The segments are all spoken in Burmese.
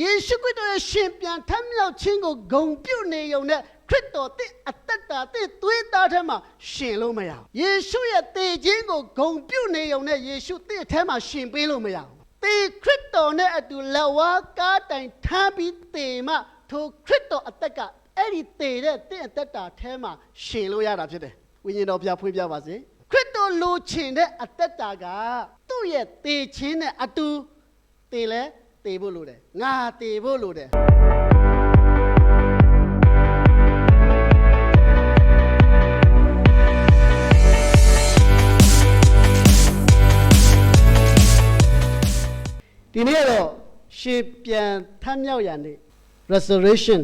ယေရှုခရစ်တော်ရဲ့ရှင်ပြန်ထမြောက်ခြင်းကိုဂုံပြုတ်နေုံနဲ့ခရစ်တော်တဲ့အသက်တာတဲ့သွေးသားထဲမှာရှင်လို့မရဘူးယေရှုရဲ့တည်ခြင်းကိုဂုံပြုတ်နေုံနဲ့ယေရှုတဲ့ထဲမှာရှင်ပေးလို့မရဘူးတေခရစ်တော်နဲ့အတူလက်ဝါးကားတိုင်ထမ်းပြီးတေမှထိုခရစ်တော်အသက်ကအဲ့ဒီတေတဲ့တဲ့အသက်တာထဲမှာရှင်လို့ရတာဖြစ်တယ်ဝိညာဉ်တော်ပြဖွင့်ပြပါစေခရစ်တော်လိုချင်တဲ့အသက်တာကသူ့ရဲ့တေခြင်းနဲ့အတူတေလဲ တေဖို့လိုတယ်ငါတေဖို့လိုတယ်ဒီနေ့ကတော့ရှင်ပြန်ထမ်းမြောက်ရန်နေ့ restoration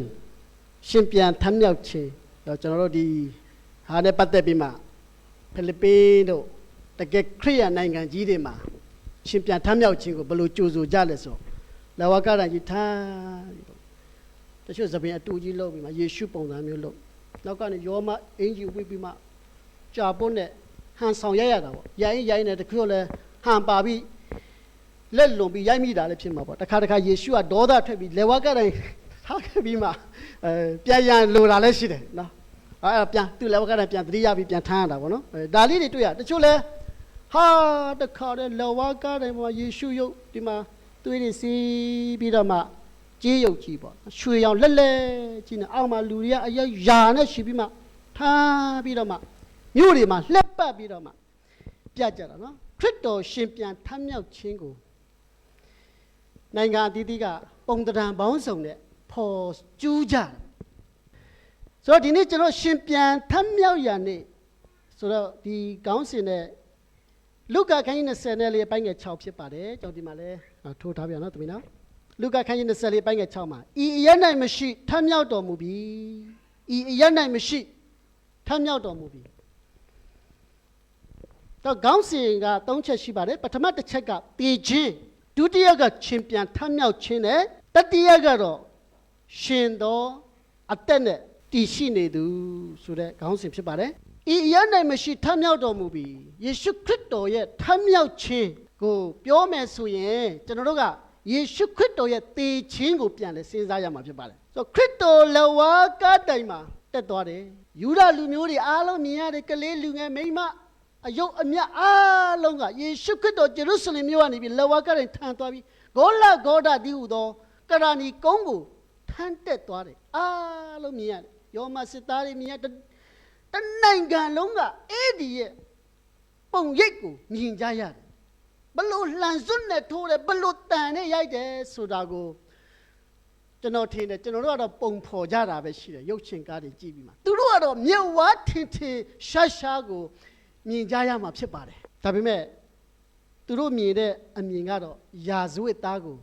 ရှင်ပြန်ထမ်းမြောက်ခြင်းတော့ကျွန်တော်တို့ဒီဟာနဲ့ပတ်သက်ပြီးမှဖိလစ်ပိန်းတို့တကယ်ခရိယန်နိုင်ငံကြီးတွေမှာရှင်ပြန်ထမ်းမြောက်ခြင်းကိုဘယ်လိုကြိုဆိုကြလဲဆို လဝကရန်ကြီးထားပြီးတော့တချို့သပင်အတူကြီးလုပ်ပြီးမှယေရှုပုံစံမျိုးလုပ်နောက်ကနေယောမအင်ဂျီဝိပြီးမှကြာပွန်းနဲ့ဟန်ဆောင်ရရတာပေါ့ရိုင်းရိုင်းနဲ့တချို့လဲဟန်ပါပြီးလက်လွန်ပြီးရိုက်မိတာလည်းဖြစ်မှာပေါ့တခါတခါယေရှုကဒေါသထွက်ပြီးလေဝါကတိုင်းထားခဲ့ပြီးမှအဲပြန်ရန်လိုတာလည်းရှိတယ်နော်အဲအဲ့ပြန်သူ့လေဝါကတိုင်းပြန်သတိရပြီးပြန်ထမ်းရတာပေါ့နော်အဲဒါလေးတွေတွေ့ရတချို့လဲဟာတခါတည်းလေဝါကတိုင်းမှာယေရှုရုပ်ဒီမှာ သွေးတွေစီးပြီးတော့မှကြေးရုပ်ကြီးပေါ့ရွှေရောင်လက်လက်ကြီးနဲ့အောက်မှာလူတွေကအရောက်ယာနဲ့ရှိပြီးမှထားပြီးတော့မှမြို့တွေမှာလှက်ပတ်ပြီးတော့မှပြကြတာနော်ခရစ်တော်ရှင်ပြန်ထမ်းမြောက်ခြင်းကိုနိုင်ငံအသီးသီးကပုံတံပေါင်းစုံနဲ့ဖော်ကျူးကြတယ်ဆိုတော့ဒီနေ့ကျွန်တော်ရှင်ပြန်ထမ်းမြောက်ရနေ့ဆိုတော့ဒီကောင်းစင်တဲ့လုကာခန်းကြီး20နဲ့လေးပိုင်းငယ်6ဖြစ်ပါတယ်ကျွန်တော်ဒီမှာလဲ ထိုးထားပြန်နော်သမီးနော်လုကာခန်းကြီး20လေးပိုင်းငယ်6မှာဤအရ၌မရှိထမ်းမြောက်တော်မူပြီဤအရ၌မရှိထမ်းမြောက်တော်မူပြီတော့ခေါင်းစဉ်က၃ချက်ရှိပါတယ်ပထမတစ်ချက်ကတည်ခြင်းဒုတိယကချင်းပြန်ထမ်းမြောက်ခြင်းနဲ့တတိယကတော့ရှင်သောအသက်နဲ့တည်ရှိနေသူဆိုတဲ့ခေါင်းစဉ်ဖြစ်ပါတယ်ဤအရနိုင်မရှိထမ်းမြောက်တော်မူပြီယေရှုခရစ်တော်ရဲ့ထမ်းမြောက်ခြင်း ကိုပြောမယ်ဆိုရင်ကျွန်တော်တို့ကယေရှုခရစ်တော်ရဲ့တည်ခြင်းကိုပြန်လဲစဉ်းစားရမှာဖြစ်ပါတယ်ဆိုတော့ခရစ်တော်လဝါကားတိုင်မှာတက်သွားတယ်ယူဒလူမျိုးတွေအားလုံးမြင်ရတယ်ကလေးလူငယ်မိန်းမအယုတ်အမြတ်အားလုံးကယေရှုခရစ်တော်ဂျေရုဆလင်မြို့ကနေပြီးလက်ဝါးကရင်ထမ်းသွားပြီးဂေါလဂေါဒတိဟုသောကရာနီကုန်းကိုထမ်းတက်သွားတယ်အားလုံးမြင်ရတယ်ယောမစစ်သားတွေမြင်ရတတနိုင်ငံလုံးကအဲ့ဒီရဲ့ပုံရိပ်ကိုမြင်ကြရတယ် ဘလို့လှန်စွတ်နဲ့ထိုးတယ်ဘလို့တန်နဲ့ရိုက်တယ်ဆိုတာကိုကျွန်တော်ထင်တယ်ကျွန်တော်တို့ကတော့ပုံဖော်ကြတာပဲရှိတယ်ရုပ်ရှင်ကားတွေကြည့်ပြီးမှသူတို့ကတော့မြက်ဝါထင်ထင်ရှားရှားကိုမြင်ကြရမှာဖြစ်ပါတယ်ဒါပေမဲ့သူတို့မြင်တဲ့အမြင်ကတော့ယာဇဝတ်သားကို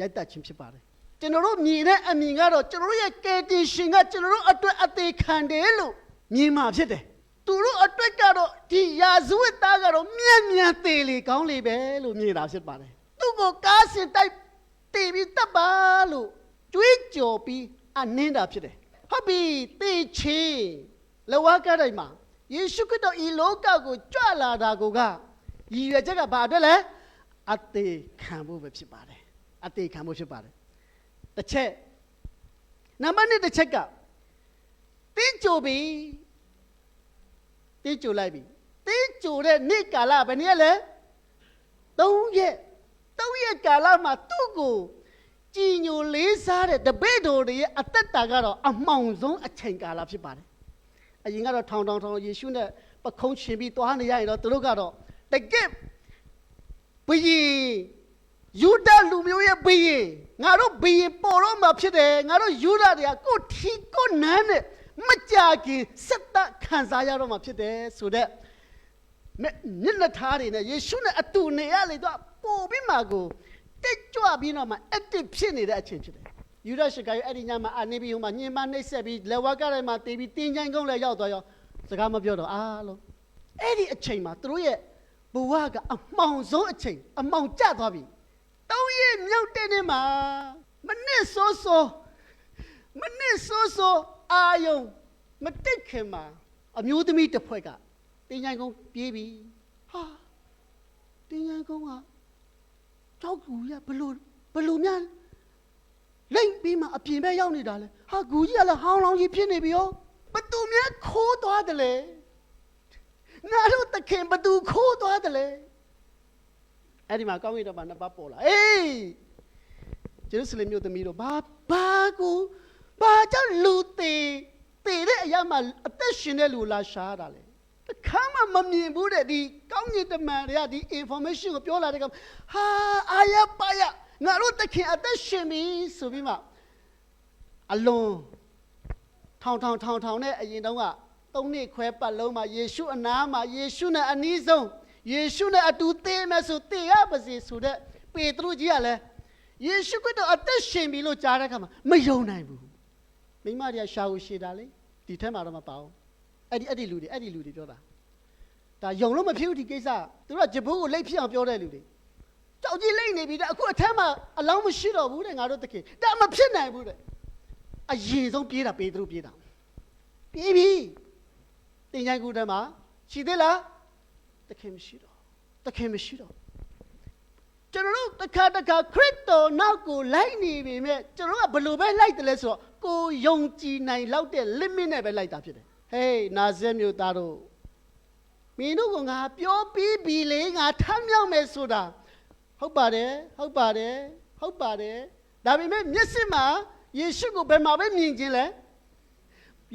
ရိုက်တက်ခြင်းဖြစ်ပါတယ်ကျွန်တော်တို့မြင်တဲ့အမြင်ကတော့ကျွန်တော်တို့ရဲ့ကယ်တင်ရှင်ကကျွန်တော်တို့အတွက်အသေးခံတယ်လို့မြင်မှာဖြစ်တယ် သူတို့အတွက်ကတော့ဒီယာဇဝတ်သားကတော့မြန်မြန်သေးလေကောင်းလေပဲလို့မြင်တာဖြစ်ပါတယ်သူ့ကိုကားစင်တိုက်တေးပြီးတပ်ပါလို့ကြွေးကြော်ပြီးအနှင်းတာဖြစ်တယ်ဟုတ်ပြီတေးချင်းလဝါကတိုင်းမှာယေရှုခရစ်တော်ဤလောကကိုကြွလာတာကိုကရည်ရွယ်ချက်ကဘာအတွက်လဲအသေးခံဖို့ပဲဖြစ်ပါတယ်အသေးခံဖို့ဖြစ်ပါတယ်တစ်ချက်နံပါတ်1တစ်ချက်ကတင်းကြိုပြီ တင်းကြိုလိုက်ပြီတင်းကြိုတဲ့နေ့ကာလဘယ်နည်းလဲ3ရက်3ရက်ကာလမှာသူ့ကိုကြည်ညိုလေးစားတဲ့တပည့်တော်တွေရဲ့အသက်တာကတော့အမှောင်ဆုံးအချိန်ကာလဖြစ်ပါတယ်အရင်ကတော့ထောင်ထောင်ထောင်ယေရှုနဲ့ပခုံးရှင်ပြီးသွားနေရရင်တော့သူတို့ကတော့တကယ့်ဘယင်ယူဒလူမျိုးရဲ့ဘယင်ငါတို့ဘယင်ပေါ်တော့မှဖြစ်တယ်ငါတို့ယူဒတွေကကိုယ်ထီကိုယ်နန်းနဲ့ မကြခင်စက်တခံစားရတော့မှဖြစ်တယ်ဆိုတော့မျက်နှာထားတွေနဲ့ယေရှုနဲ့အတူနေရလေတော့ပို့ပြီးမှကိုတက်ကြွပြီးတော့မှ active ဖြစ်နေတဲ့အချိန်ဖြစ်တယ်ယူဒရှကာယအဲ့ဒီညမှာအာနေပြီးဟိုမှာညင်မနှိပ်ဆက်ပြီးလက်ဝါးကရိုင်မှာတေးပြီးတင်းချိုင်းကုန်းလည်းရောက်သွားရောစကားမပြောတော့အားလုံးအဲ့ဒီအချိန်မှာသူတို့ရဲ့ဘဝကအမှောင်ဆုံးအချိန်အမှောင်ကျသွားပြီတောင်းရဲ့မြောက်တဲ့နေ့မှာမနစ်စောစောမနစ်စောစော အာယုံမတက်ခင်မှာအမျိုးသမီးတစ်ဖွဲ့ကတင်းချိုင်းကုန်းပြေးပြီဟာတင်းချိုင်းကုန်းကကြောက်ကူရဘလို့ဘလို့များပြီးမှအပြင်ဘက်ရောက်နေတာလဲဟာဂူကြီးကလည်းဟောင်းလောင်းကြီးဖြစ်နေပြီရောဘသူများခိုးသွားတယ်လဲငါတို့သခင်ဘသူခိုးသွားတယ်လဲအဲ့ဒီမှာကောင်းကင်တော်မှာနှစ်ပါးပေါ်လာအေးဂျေရုဆလင်မြို့သမီးတို့ဘာဘာကို ဘာကြောင့်လူသေးသေတဲ့အရာမှာအသက်ရှင်တဲ့လူလာရှားတာလဲတခါမှမမြင်ဘူးတဲ့ဒီကောင်းကင်တမန်တွေကဒီ information ကိုပြောလာတဲ့ကောင်ဟာအာရပါရငါတို့သခင်အသက်ရှင်ပြီဆိုပြီးမှအလွန်ထောင်ထောင်ထောင်ထောင်နဲ့အရင်တုန်းကသုံးနှစ်ခွဲပတ်လုံးမှာယေရှုအနားမှာယေရှုနဲ့အနီးဆုံးယေရှုနဲ့အတူသေမယ်ဆိုသေရပါစေဆိုတဲ့ပေတရုကြီးကလည်းယေရှုခရစ်တော်အသက်ရှင်ပြီလို့ကြားတဲ့အခါမှာမယုံနိုင်ဘူး မိမတွေကရှာကိုရှည်တာလေဒီထဲမှာတော့မပါဘူးအဲ့ဒီအဲ့ဒီလူတွေအဲ့ဒီလူတွေပြောတာဒါယုံလို့မဖြစ်ဘူးဒီကိစ္စသူတို့ကဂျပူးကိုလိတ်ဖြစ်အောင်ပြောတဲ့လူတွေကြောက်ကြီးလိတ်နေပြီတဲ့အခုအထက်မှာအလောင်းမရှိတော့ဘူးတဲ့ငါတို့တခင်ဒါမဖြစ်နိုင်ဘူးတဲ့အရင်ဆုံးပြေးတာပေတရုပြေးတာပြေးပြီတင်ချိုင်းကူထဲမှာရှိသေးလားတခင်မရှိတော့တခင်မရှိတော့ကျွန်တော်တို့တစ်ခါတစ်ခါခရစ်တော်နောက်ကိုလိုက်နေပြီမဲ့ကျွန်တော်တို့ကဘယ်လိုပဲလိုက်တယ်လဲဆိုတော့ ကိုယုံကြည်နိုင်လောက်တဲ့ limit နဲ့ပဲလိုက်တာဖြစ်တယ်ဟေးနာဇက်မြို့သားတို့မင်းတို့ကငါပြောပြီးပြီလေငါထမ်းမြောက်မယ်ဆိုတာဟုတ်ပါတယ်ဟုတ်ပါတယ်ဟုတ်ပါတယ်ဒါပေမဲ့မျက်စိမှာယေရှုကိုဘယ်မှာပဲမြင်ခြင်းလဲ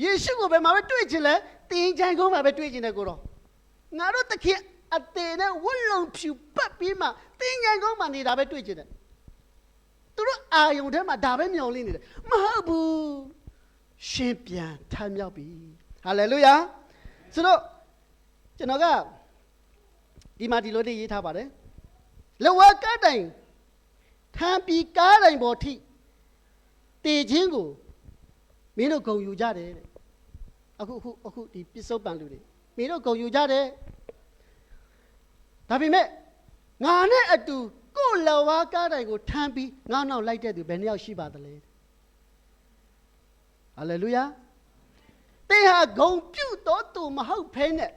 ယေရှုကိုဘယ်မှာပဲတွေ့ခြင်းလဲတင်းချိုင်ကုန်းမှာပဲတွေ့ခြင်းတယ်ကိုတော့ငါတို့တခင်အသေးနဲ့ဝတ်လုံဖြူပတ်ပြီးမှတင်းချိုင်ကုန်းမှာနေတာပဲတွေ့ခြင်းတယ် သူတို့အာယုံထဲမှာဒါပဲမျောလင်းနေတယ်မဟုတ်ဘူးရှင်ပြန်ထမ်းမြောက်ပြီဟာလေလုယာဆိုတော့ကျွန်တော်ကဒီမှာဒီလိုလေးရေးထားပါတယ်လဝကတိုင်ထမ်းပြီးကားတိုင်ပေါ်ထိတည်ခြင်းကိုမင်းတို့ဂုံယူကြတယ်တဲ့အခုအခုအခုဒီပစ္စုပန်လူတွေမင်းတို့ဂုံယူကြတယ်ဒါပေမဲ့ငါနဲ့အတူ ကိုယ်လဝကားတိုင်ကိုထမ်းပြီးငါနောက်လိုက်တဲ့သူဘယ်နှယောက်ရှိပါသလဲဟာလေလုယာတဲ့ဟာဂုံပြုတ်တော်သူမဟုတ်ဖဲနဲ့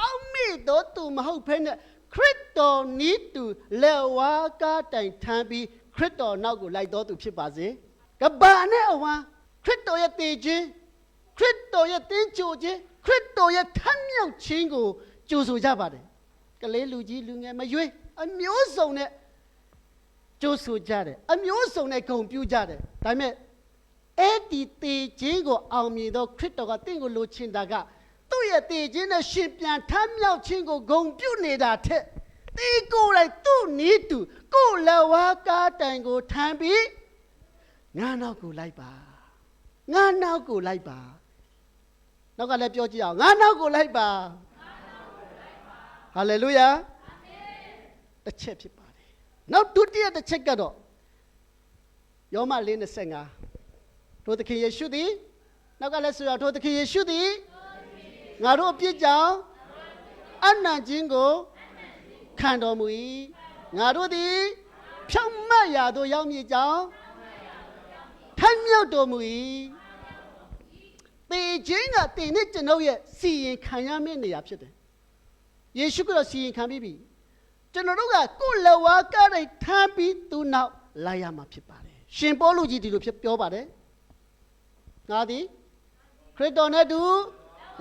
အောက်မေ့တော်သူမဟုတ်ဖဲနဲ့ခရစ်တော်နီးတူလက်ဝါးကားတိုင်ထမ်းပြီးခရစ်တော်နောက်ကိုလိုက်တော်သူဖြစ်ပါစေကဘာနဲ့အဝမ်းခရစ်တော်ရဲ့တည်ခြင်းခရစ်တော်ရဲ့တင်းကြိုခြင်းခရစ်တော်ရဲ့ထမ်းမြောက်ခြင်းကိုကြိုဆိုကြပါတယ်ကလေးလူကြီးလူငယ်မရွေးအမျိုးစုံနဲ့ ကြိုဆိုကြတယ်အမျိုးစုံနဲ့ဂုဏ်ပြုကြတယ်ဒါပေမဲ့အဲ့ဒီတည်ခြင်းကိုအောင်မြင်သောခရစ်တော်ကတင့်ကိုလိုချင်တာကသူ့ရဲ့တည်ခြင်းနဲ့ရှင်ပြန်ထမ်းမြောက်ခြင်းကိုဂုဏ်ပြုနေတာထက်ဒီကိုယ်တိုင်သူ့နီးတူကိုယ်လက်ဝါးကားတိုင်ကိုထမ်းပြီးငါနောက်ကိုလိုက်ပါငါနောက်ကိုလိုက်ပါနောက်ကလည်းပြောကြည့်အောင်ငါနောက်ကိုလိုက်ပါဟာလေလုယာတစ်ချက်ဖြစ်ပါတယ် နောက်ဒုတိယတစ်ချက်ကတော့ယောမ၄25တို့သခင်ယေရှုသည်နောက်ကလည်းဆိုရတို့သခင်ယေရှုသည်ငါတို့အပြစ်ကြောင့်အနံ့ခြင်းကိုခံတော်မူ၏ငါတို့သည်ဖြောင့်မတ်ရာသို့ရောက်မည်ကြောင်းထမ်းမြောက်တော်မူ၏တေခြင်းကတင်နဲ့ကျွန်ုပ်ရဲ့စီရင်ခံရမယ့်နေရာဖြစ်တယ်ယေရှုကစီရင်ခံပြီးပြီ ကျွန်တော်တို့ကကိုယ်လက်ဝါးကားတိုင်းထမ်းပြီးသူနောက်လိုက်ရမှာဖြစ်ပါတယ်ရှင်ပေါလုကြီးဒီလိုဖြစ်ပြောပါတယ်ငါသည်ခရစ်တော်နဲ့တူ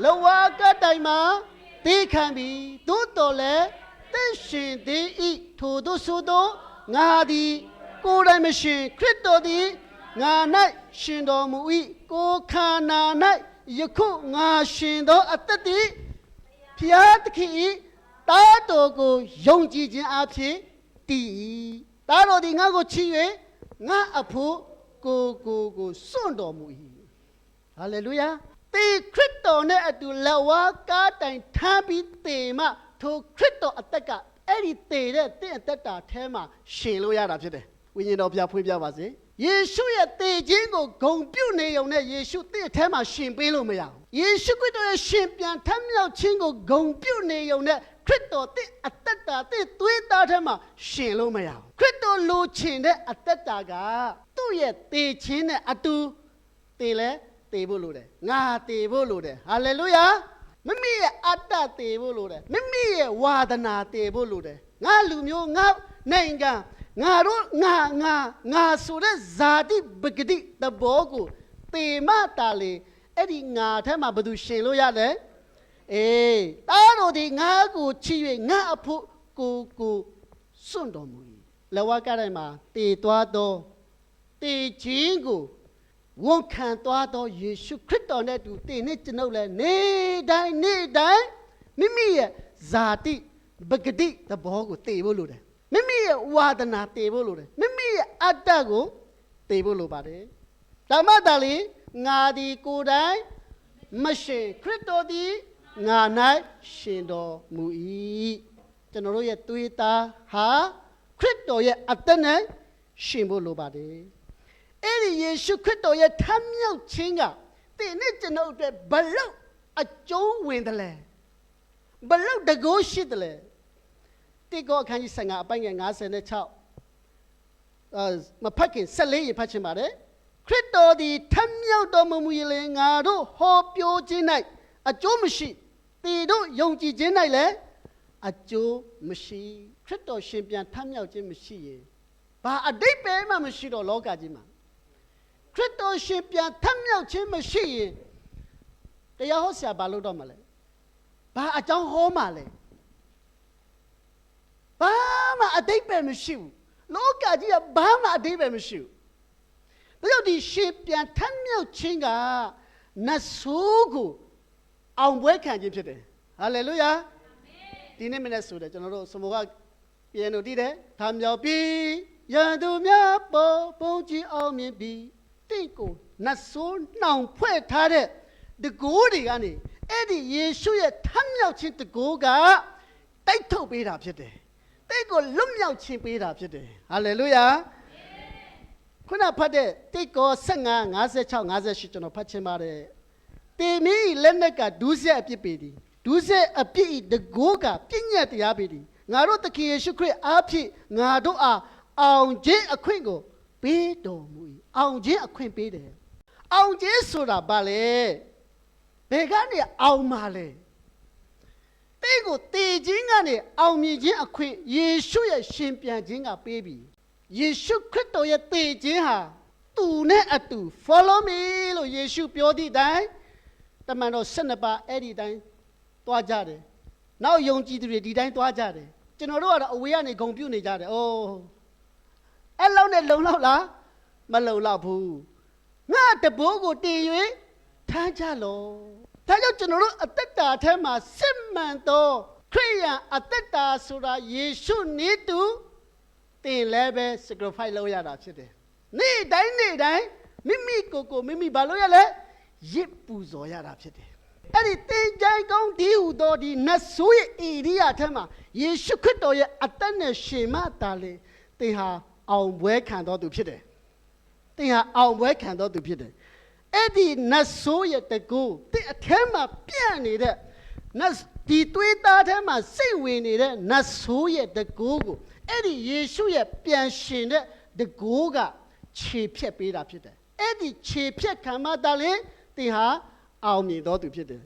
လဝါကတိုင်မှာသိခံပြီးသို့တော်လည်းသင်ရှင်သည်ဤထိုသို့ဆိုသောငါသည်ကိုယ်တိုင်မရှင်ခရစ်တော်သည်ငါ၌ရှင်တော်မူ၏ကိုယ်ခန္ဓာ၌ယခုငါရှင်သောအသက်သည်ဖျားသခင်၏ တားတော်ကိုယုံကြည်ခြင်းအဖြစ်တည်၏တားတော်သည်ငါကိုချီ၍ငါအဖို့ကိုကိုကိုစွန့်တော်မူ၏ဟာလေလုယာတေခရစ်တော်နဲ့အတူလက်ဝါးကားတိုင်ထမ်းပြီးတေမှထိုခရစ်တော်အသက်ကအဲ့ဒီတေတဲ့တင့်အသက်တာထဲမှာရှင်လို့ရတာဖြစ်တယ်ဝိညာဉ်တော်ပြဖွင့်ပြပါစေယေရှုရဲ့တေခြင်းကိုဂုံပြုတ်နေုံနဲ့ယေရှုတင့်အထဲမှာရှင်ပေးလို့မရဘူးယေရှု ခရစ်တော်ရဲ့ရှင်ပြန်ထမ်းမြောက်ခြင်းကိုဂုံပြုတ်နေုံနဲ့ခရစ်တော်တင့်အသက်တာတင့်သွေးသားထဲမှာရှင်လို့မရဘူးခရစ်တော်လိုချင်တဲ့အသက်တာကသူ့ရဲ့တေခြင်းနဲ့အတူတေလဲတေဖို့လိုတယ်ငါတေဖို့လိုတယ်ဟာလေလုယာမိမိရဲ့အတ္တတေဖို့လိုတယ်မိမိရဲ့ဝါဒနာတေဖို့လိုတယ်ငါလူမျိုးငါနိုင်ငံငါတို့ငါငါငါဆိုတဲ့ဇာတိပဂတိသဘောကိုတေမတာလေအဲ့ဒီငါထဲမှာဘယ်သူရှင်လို့ရလဲ အေးတားတို့ဒီငါကိုချီ၍ငါအဖို့ကိုကိုစွန့်တော်မူ၏လဝကတိုင်းမှာတေသွားတော့တေခြင်းကိုဝန်ခံသွားတော့ယေရှုခရစ်တော်နဲ့အတူတေနဲ့ကျွန်ုပ်လည်းနေတိုင်းနေတိုင်းမိမိရဲ့ဇာတိပဂတိသဘောကိုတေဖို့လိုတယ်မိမိရဲ့ဝါဒနာတေဖို့လိုတယ်မိမိရဲ့အတ္တကိုတေဖို့လိုပါတယ်ဓမ္မတာလီငါဒီကိုယ်တိုင်မရှင်ခရစ်တော်သည် ငါ၌ရှင်တော်မူ၏ကျွန်တော်တို့ရဲ့သွေးသားဟာခရစ်တော်ရဲ့အသက်နဲ့ရှင်ဖို့လိုပါတယ်အဲ့ဒီယေရှုခရစ်တော်ရဲ့ထမ်းမြောက်ခြင်းကသင်နဲ့ကျွန်တော်အတွက်ဘလောက်အကျုံးဝင်တယ်လဲဘလောက်တကိုးရှိတယ်လဲတိကောအခန်းကြီး15အပိုင်းငယ်56အာမဖတ်ခင်14ရေဖတ်ချင်ပါတယ်ခရစ်တော်သည်ထမ်းမြောက်တော်မမူရင်လည်းငါတို့ဟောပြောခြင်း၌အကျိုးမရှိ တီတို့ယုံကြည်ခြင်း၌လည်းအကျိုးမရှိခရစ်တော်ရှင်ပြန်ထမ်းမြောက်ခြင်းမရှိရင်ဘာအတိတ်ပဲမှမရှိတော့လောကကြီးမှာခရစ်တော်ရှင်ပြန်ထမ်းမြောက်ခြင်းမရှိရင်တရားဟောဆရာဘာလုပ်တော့မလဲဘာအကြောင်းဟောမှလဲဘာမှအတိတ်ပဲမရှိဘူးလောကကြီးကဘာမှအတိတ်ပဲမရှိဘူးဒါကြောင့်ဒီရှင်ပြန်ထမ်းမြောက်ခြင်းကနတ်ဆိုးကို အောင်ပွဲခံခြင်းဖြစ်တယ်ဟာလေလုယာဒီနေ့မနေ့ဆိုတယ်ကျွန်တော်တို့စမောကပြန်လို့တည်တယ်ထမ်းမြောက်ပြီးရန်သူများပေါ်ပုံကြည်အောင်မြင်ပြီးတင့်ကိုနတ်ဆိုးနှောင်ဖွဲ့ထားတဲ့တကိုးတွေကနေအဲ့ဒီယေရှုရဲ့ထမ်းမြောက်ခြင်းတကိုးကတိုက်ထုတ်ပေးတာဖြစ်တယ်တိတ်ကိုလွတ်မြောက်ခြင်းပေးတာဖြစ်တယ်ဟာလေလုယာခုနဖတ်တဲ့တိတ်ကော15 56 58ကျွန်တော်ဖတ်ချင်ပါတယ် တေမီလက်နက်ကဒုစရိုက်အပြစ်ပေသည်ဒုစရိုက်အပြစ်ဤတကိုးကပြည့်ညတ်တရားပေသည်ငါတို့သခင်ယေရှုခရစ်အားဖြင့်ငါတို့အားအောင်ခြင်းအခွင့်ကိုပေးတော်မူ၏အောင်ခြင်းအခွင့်ပေးတယ်အောင်ခြင်းဆိုတာဘာလဲဘယ်ကနေအောင်မှာလဲတိတ်ကိုတည်ခြင်းကနေအောင်မြင်ခြင်းအခွင့်ယေရှုရဲ့ရှင်ပြန်ခြင်းကပေးပြီယေရှုခရစ်တော်ရဲ့တည်ခြင်းဟာသူနဲ့အတူ follow me လို့ယေရှုပြောသည့်တိုင် တမန်တော်12ပါးအဲ့ဒီတိုင်းသွားကြတယ်။နောက်ယုံကြည်သူတွေဒီတိုင်းသွားကြတယ်။ကျွန်တော်တို့ကတော့အဝေးကနေဂုံပြုတ်နေကြတယ်။အိုးအဲ့လောက်နဲ့လုံလောက်လားမလုံလောက်ဘူး။ငါတဘိုးကိုတည်၍ထမ်းကြလော။ဒါကြောင့်ကျွန်တော်တို့အသက်တာထဲမှာစစ်မှန်သောခရိယန်အသက်တာဆိုတာယေရှုနည်းတူတင်လည်းပဲ sacrifice လုပ်ရတာဖြစ်တယ်။နေ့တိုင်းနေ့တိုင်းမိမိကိုယ်ကိုမိမိဘာလုပ်ရလဲ ရစ်ပူဇော်ရတာဖြစ်တယ်။အဲ့ဒီတင်ကြိုင်ကောင်းဒီဟူသောဒီနတ်ဆိုးရဲ့ဧရိယာထဲမှာယေရှုခရစ်တော်ရဲ့အသက်နဲ့ရှင်မတာလေသင်ဟာအောင်ပွဲခံတော်သူဖြစ်တယ်။သင်ဟာအောင်ပွဲခံတော်သူဖြစ်တယ်။အဲ့ဒီနတ်ဆိုးရဲ့တကူတင်အထဲမှာပြန့်နေတဲ့နတ်ဒီသွေးသားထဲမှာစိတ်ဝင်နေတဲ့နတ်ဆိုးရဲ့တကူကိုအဲ့ဒီယေရှုရဲ့ပြန်ရှင်တဲ့တကူကခြေဖြတ်ပေးတာဖြစ်တယ်။အဲ့ဒီခြေဖြတ်ခံမှတာလေ သင်ဟာအောင်မြင်တော်သူဖြစ်တယ်